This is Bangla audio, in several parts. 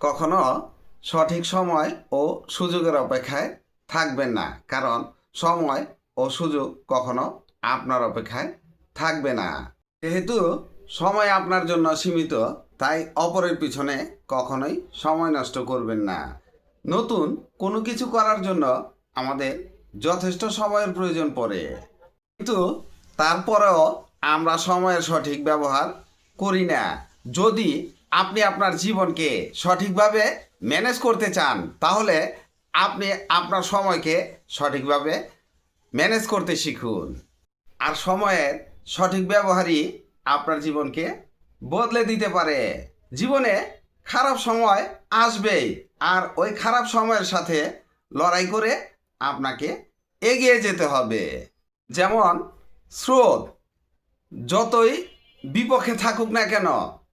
কখনো সঠিক সময় ও সুযোগের অপেক্ষায় থাকবেন না। কারণ সময় ও সুযোগ কখনো আপনার অপেক্ষায় থাকবে না। যেহেতু সময় আপনার জন্য সীমিত, তাই অপরের পিছনে কখনোই সময় নষ্ট করবেন না। নতুন কোনো কিছু করার জন্য আমাদের যথেষ্ট সময়ের প্রয়োজন পড়ে। কিন্তু তারপরেও আমরা সময়ের সঠিক ব্যবহার করি না। যদি আপনি আপনার জীবনকে সঠিকভাবে ম্যানেজ করতে চান, তাহলে আপনি আপনার সময়কে সঠিকভাবে ম্যানেজ করতে শিখুন। আর সময়ের সঠিক ব্যবহারই আপনার জীবনকে বদলে দিতে পারে। জীবনে খারাপ সময় আসবেই, আর ওই খারাপ সময়ের সাথে লড়াই করে আপনাকে এগিয়ে যেতে হবে। যেমন, স্রোত, যতই বিপক্ষে থাকুক না কেন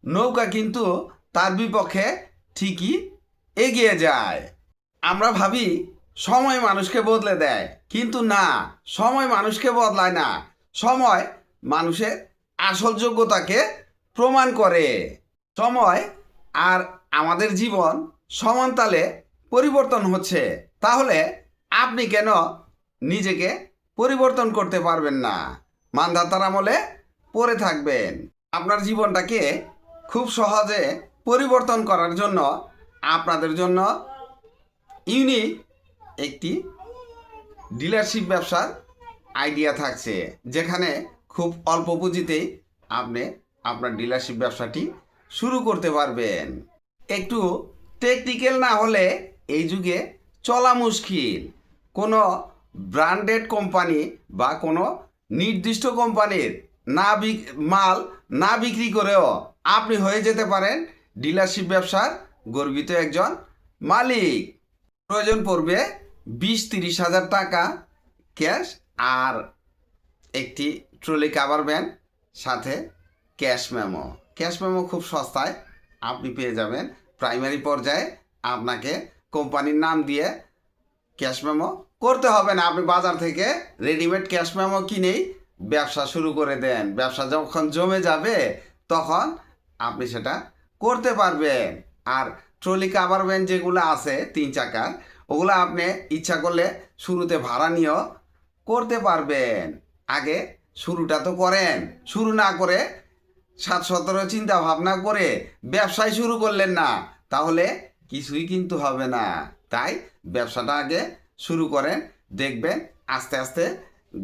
নৌকা কিন্তু তার বিপক্ষে ঠিকই এগিয়ে যায়। আমরা ভাবি, সময় মানুষকে বদলে দেয়। কিন্তু না, সময় মানুষকে বদলায় না। সময় মানুষের আসল যোগ্যতাকে প্রমাণ করে। সময় আর আমাদের জীবন সমানতালে পরিবর্তন হচ্ছে। তাহলে আপনি কেন নিজেকে পরিবর্তন করতে পারবেন না? মানধাতার আমলে পড়ে থাকবেন। আপনার জীবনটাকে খুব সহজে পরিবর্তন করার জন্য আপনাদের জন্য ইউনিক একটি ডিলারশিপ ব্যবসার আইডিয়া থাকছে, যেখানে খুব অল্প পুঁজিতেই আপনি আপনার ডিলারশিপ ব্যবসাটি শুরু করতে পারবেন। একটু টেকনিক্যাল না হলে এই যুগে চলা মুশকিল। কোনো ব্র্যান্ডেড কোম্পানি বা কোনো নির্দিষ্ট কোম্পানির না মাল না বিক্রি করেও আপনি হয়ে যেতে পারেন ডিলারশিপ ব্যবসার গর্বিত একজন মালিক। প্রয়োজন পড়বে বিশ তিরিশ হাজার টাকা ক্যাশ আর একটি ট্রলি কাভার ভ্যান, সাথে ক্যাশ মেমো। ক্যাশ মেমো খুব সস্তায় আপনি পেয়ে যাবেন। প্রাইমারি পর্যায়ে আপনাকে কোম্পানির নাম দিয়ে ক্যাশ মেমো করতে হবে না। আপনি বাজার থেকে রেডিমেড ক্যাশ মেমো কিনেই ব্যবসা শুরু করে দেন। ব্যবসা যখন জমে যাবে, তখন আপনি সেটা করতে পারবেন। আর ট্রলি কাভার ভ্যান যেগুলো আছে, তিন চাকার, ওগুলো আপনি ইচ্ছা করলে শুরুতে ভাড়া নিয়েও করতে পারবেন। আগে শুরুটা তো করেন। শুরু না করে সাত সতেরো চিন্তা ভাবনা করে ব্যবসায় শুরু করলেন না, তাহলে কিছুই কিন্তু হবে না। তাই ব্যবসাটা আগে শুরু করেন, দেখবেন আস্তে আস্তে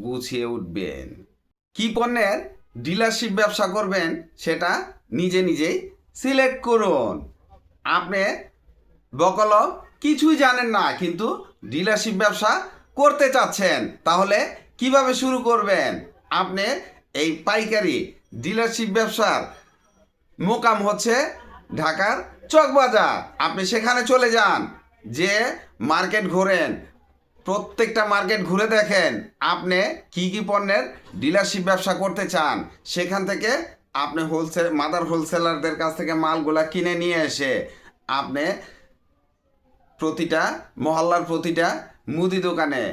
গুছিয়ে উঠবেন। কি পণ্যের ডিলারশিপ ব্যবসা করবেন, সেটা নিজে নিজেই সিলেক্ট করুন। আপনি বকল কিছুই জানেন না, কিন্তু ডিলারশিপ ব্যবসা করতে চাচ্ছেন, তাহলে কীভাবে শুরু করবেন? আপনি এই পাইকারি ডিলারশিপ ব্যবসার মোকাম হচ্ছে ঢাকার চকবাজার। আপনি সেখানে চলে যান, যে মার্কেট ঘোরেন, প্রত্যেকটা মার্কেট ঘুরে দেখেন, আপনি কি কি পণ্যের ডিলারশিপ ব্যবসা করতে চান, সেখান থেকে আপনি হোলসেল মাদার হোলসেলারদের কাছ থেকে মালগুলা কিনে নিয়ে এসে আপনি প্রতিটা, মহল্লার প্রতিটা মুদি দোকানে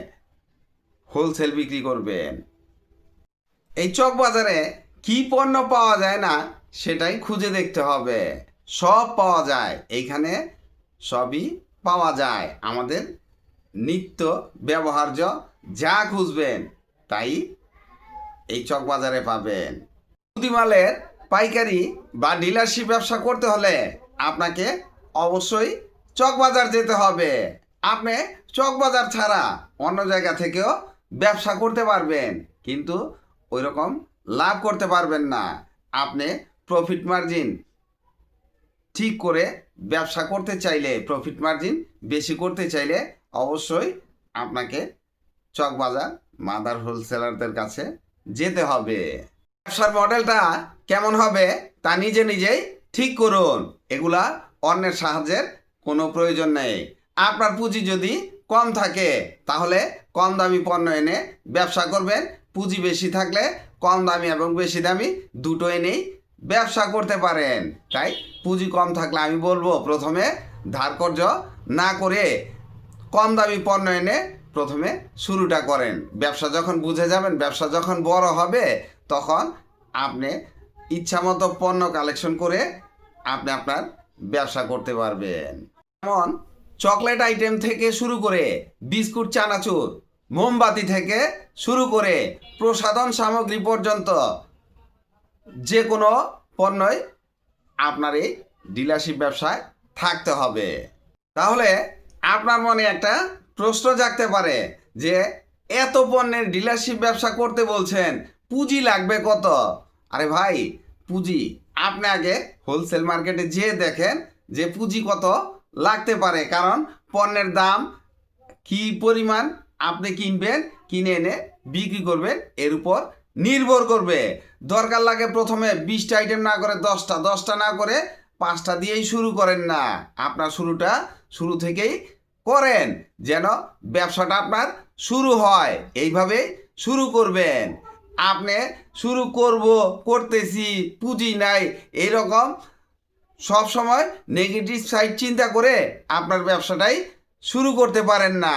হোলসেল বিক্রি করবেন। এই চক বাজারে কি পণ্য পাওয়া যায় না সেটাই খুঁজে দেখতে হবে। সব পাওয়া যায়, এইখানে সবই পাওয়া যায়। আমাদের নিত্য ব্যবহার্য যা খুঁজবেন, তাই এই চক বাজারে পাবেন। মুদিমালের পাইকারি বা ডিলারশিপ ব্যবসা করতে হলে আপনাকে অবশ্যই চকবাজার যেতে হবে। আপনি চকবাজার ছাড়া অন্য জায়গা থেকেও ব্যবসা করতে পারবেন, কিন্তু ওই রকম লাভ করতে পারবেন না। আপনি প্রফিট মার্জিন ঠিক করে ব্যবসা করতে চাইলে প্রফিট মার্জিন বেশি করতে চাইলে অবশ্যই আপনাকে চকবাজার, মাদার হোলসেলারদের কাছে যেতে হবে। ব্যবসার মডেলটা কেমন হবে তা নিজে নিজেই ঠিক করুন। এগুলা অন্যের সাহায্যের কোনো প্রয়োজন নেই। আপনার পুঁজি যদি কম থাকে, তাহলে কম দামি পণ্য এনে ব্যবসা করবেন। পুঁজি বেশি থাকলে কম দামি এবং বেশি দামি দুটো এনেই ব্যবসা করতে পারেন। তাই পুঁজি কম থাকলে আমি বলব, প্রথমে ধার কর্য না করে কম দামি পণ্য এনে প্রথমে শুরুটা করেন। ব্যবসা যখন বুঝে যাবেন, ব্যবসা যখন বড় হবে তখন আপনি ইচ্ছা মতো পণ্য কালেকশন করে আপনি আপনার ব্যবসা করতে পারবেন। যেমন চকলেট আইটেম থেকে শুরু করে বিস্কুট, চানাচুর, মোমবাতি থেকে শুরু করে প্রসাধন সামগ্রী পর্যন্ত যে কোনো পণ্যই আপনার এই ডিলারশিপ ব্যবসায় থাকতে হবে। তাহলে আপনার মনে একটা প্রশ্ন জাগতে পারে যে, এত পণ্যের ডিলারশিপ ব্যবসা করতে বলছেন পুঁজি লাগবে কত? আরে ভাই, পুঁজি। আপনি আগে হোলসেল মার্কেটে যেয়ে দেখেন যে পুঁজি কত লাগতে পারে। কারণ পণ্যের দাম কি পরিমাণ আপনি কিনবেন, কিনে এনে বিক্রি করবেন, এর উপর নির্ভর করবে। দরকার লাগে প্রথমে বিশটা আইটেম না করে দশটা দশটা না করে পাঁচটা দিয়েই শুরু করেন না। আপনার শুরুটা শুরু থেকেই করেন, যেন ব্যবসাটা আপনার শুরু হয়। এইভাবে শুরু করবেন। আপনি শুরু করব, করতেছি পুঁজি নাই। এইরকম সব সময় নেগেটিভ সাইড চিন্তা করে আপনার ব্যবসাটাই শুরু করতে পারেন না।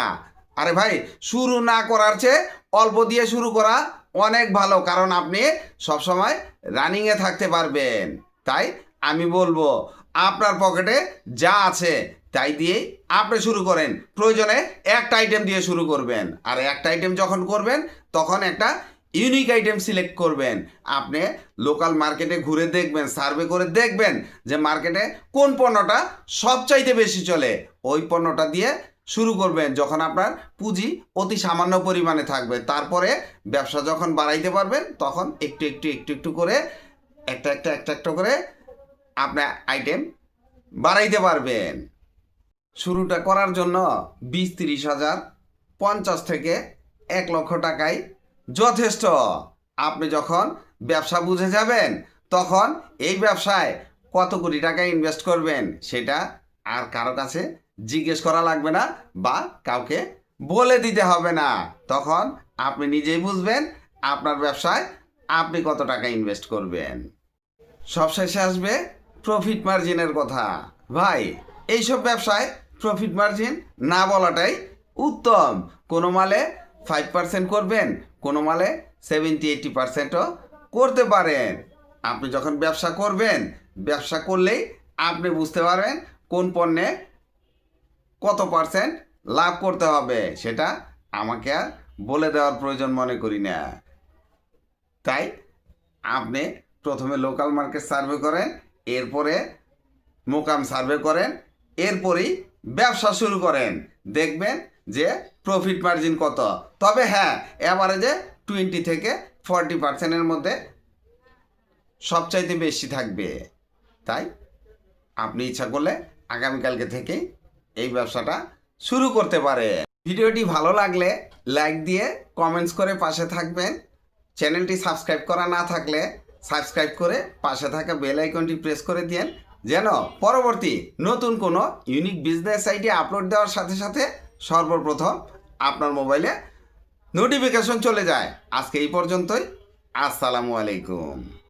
আরে ভাই, শুরু না করার চেয়ে অল্প দিয়ে শুরু করা অনেক ভালো, কারণ আপনি সবসময় রানিংয়ে থাকতে পারবেন। তাই আমি বলব, আপনার পকেটে যা আছে তাই দিয়ে আপনি শুরু করেন। প্রয়োজনে একটা আইটেম দিয়ে শুরু করবেন। আর একটা আইটেম যখন করবেন, তখন একটা ইউনিক আইটেম সিলেক্ট করবেন। আপনি লোকাল মার্কেটে ঘুরে দেখবেন সার্ভে করে দেখবেন যে মার্কেটে কোন পণ্যটা সবচাইতে বেশি চলে। ওই পণ্যটা দিয়ে শুরু করবেন, যখন আপনার পুঁজি অতি সামান্য পরিমাণে থাকবে। তারপরে ব্যবসা যখন বাড়াইতে পারবেন, তখন একটু একটু একটু একটু করে একটা একটা একটা একটা করে আপনার আইটেম বাড়াইতে পারবেন। শুরুটা করার জন্য বিশ, তিরিশ হাজার, পঞ্চাশ থেকে এক লক্ষ টাকায় যথেষ্ট। আপনি যখন ব্যবসা বুঝে যাবেন, তখন এই ব্যবসায় কত কোটি টাকা ইনভেস্ট করবেন, সেটা আর কারও কাছে জিজ্ঞেস করা লাগবে না বা কাউকে বলে দিতে হবে না। তখন আপনি নিজেই বুঝবেন আপনার ব্যবসায় আপনি কত টাকা ইনভেস্ট করবেন। সবশেষে আসবে প্রফিট মার্জিনের কথা। ভাই, এইসব ব্যবসায় প্রফিট মার্জিন না বলাটাই উত্তম। কোনো মালে ফাইভ পার্সেন্ট করবেন কোনো মালে সেভেন্টি এইটি পার্সেন্টও করতে পারেন। আপনি যখন ব্যবসা করবেন, ব্যবসা করলেই আপনি বুঝতে পারবেন কোন পণ্যে কত পার্সেন্ট লাভ করতে হবে, সেটা আমাকে আর বলে দেওয়ার প্রয়োজন মনে করি না। তাই আপনি প্রথমে লোকাল মার্কেট সার্ভে করেন, এরপরে মোকাম সার্ভে করেন, এরপরেই ব্যবসা শুরু করেন। দেখবেন যে প্রফিট মার্জিন কত? তবে হ্যাঁ অ্যাভারেজে টোয়েন্টি থেকে ফর্টি পার্সেন্টের মধ্যে সবচাইতে বেশি থাকবে। তাই আপনি ইচ্ছা করলে আগামীকালকে থেকেই এই ব্যবসাটা শুরু করতে পারে ভিডিওটি ভালো লাগলে লাইক দিয়ে কমেন্টস করে পাশে থাকবেন। চ্যানেলটি সাবস্ক্রাইব করা না থাকলে সাবস্ক্রাইব করে পাশে থাকা বেল আইকনটি প্রেস করে দিন যেন পরবর্তী নতুন কোনো ইউনিক বিজনেস আইডিয়া আপলোড দেওয়ার সাথে সাথে সর্বপ্রথম আপনার মোবাইলে নোটিফিকেশন চলে যায়। আজকে এই পর্যন্তই। আসসালামু আলাইকুম।